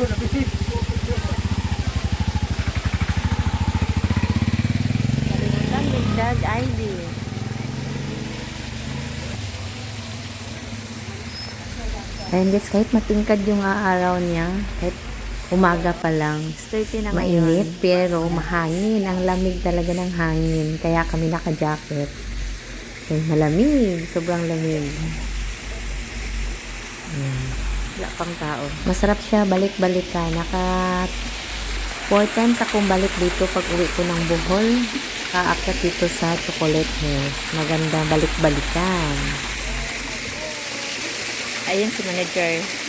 Kalimutan ni Dad Ivy. Ayun guys, kahit matingkad yung araw niya, kahit umaga pa lang, na mainit, ngayon. pero mahangin. Ang lamig talaga ng hangin. Kaya kami naka-jacket. Ay, malamig. Sobrang lamig. Ayan. Wala pang tao. Masarap siya balik-balik ka. Naka four times akong balik dito pag uwi ko ng Bohol. Kaakyat dito sa Chocolate Hills. Maganda balik-balikan. Ayun si manager.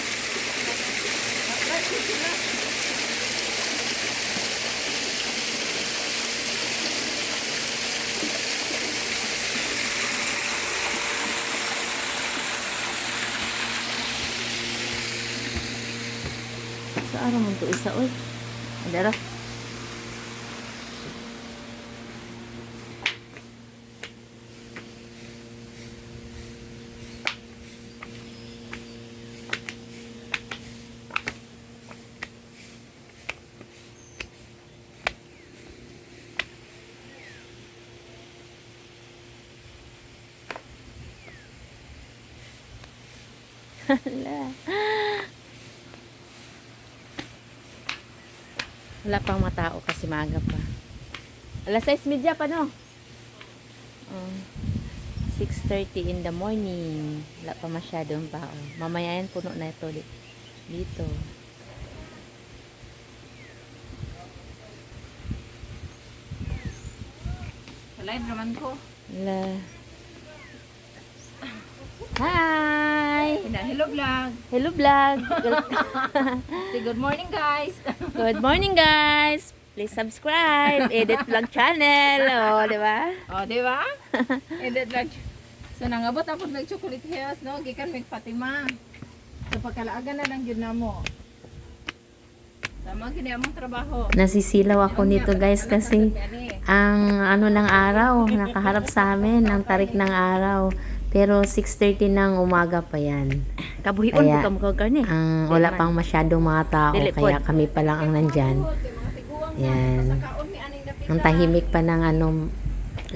Sa araw mo to isa oy. Adara. Wala pang matao kasi maaga pa. Alas 6 media pa no? Oh, 6.30 in the morning. Wala pa masyadong tao. Mamaya yan puno na ito di- dito. Live naman ko. Wala. Hi! Hello vlog. Hello vlog! Say good morning guys. Good morning guys! Please subscribe! Edit Vlog Channel! O, di ba? oh, di ba? That like So nangabot na pud chocolate hills no gikan mig Fatima. So pagkalaagan na lang gyud namo. Tama gini among trabaho. Nasisilaw ako nito guys kasi ang ano ng araw, nakaharap sa amin, ang tarik ng araw. Pero 6.30 ng umaga pa yan. Kabuhion Kaya, ko ka karne. Ang wala pang masyadong mga tao, Dili, kaya kami pa lang ang nandyan. Yan. Ang tahimik pa ng anong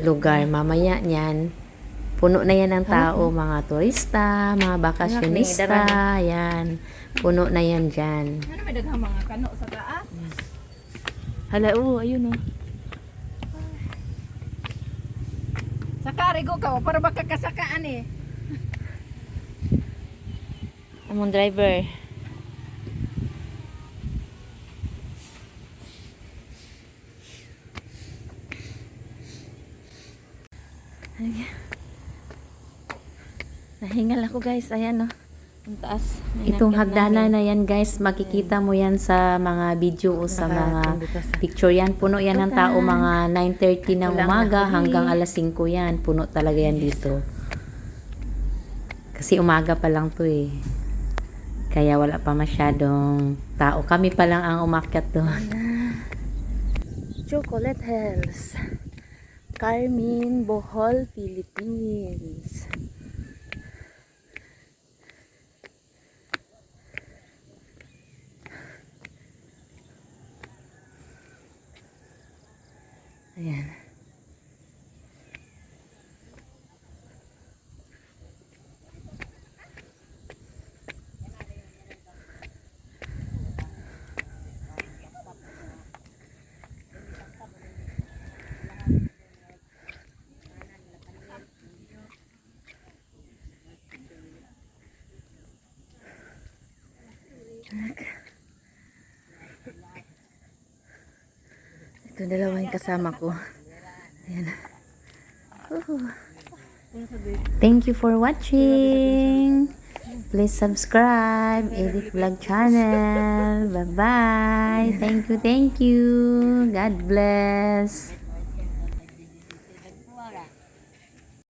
lugar. Mamaya niyan, puno na yan ng tao, mga turista, mga bakasyonista, yan. Puno na yan dyan. Ano may daghang mga kano sa taas? Hala, oo, ayun oh. Sa karigo ka para baka kasakaan eh. Among driver. Nahingal ako guys. Ayan oh. Ang taas. Itong hagdanan na- yan guys, makikita mo yan sa mga video o sa mga picture yan. Puno yan ng tao mga 9.30 ng umaga hanggang alas 5 yan. Puno talaga yan dito. Kasi umaga pa lang to eh. Kaya wala pa masyadong tao. Kami pa lang ang umakyat doon. Chocolate Hills. Carmen, Bohol, Philippines. Ayan. Ito dalawa yung kasama ko. Ayan. Thank you for watching. Please subscribe. Edit Vlog Channel. Bye-bye. Thank you, thank you. God bless.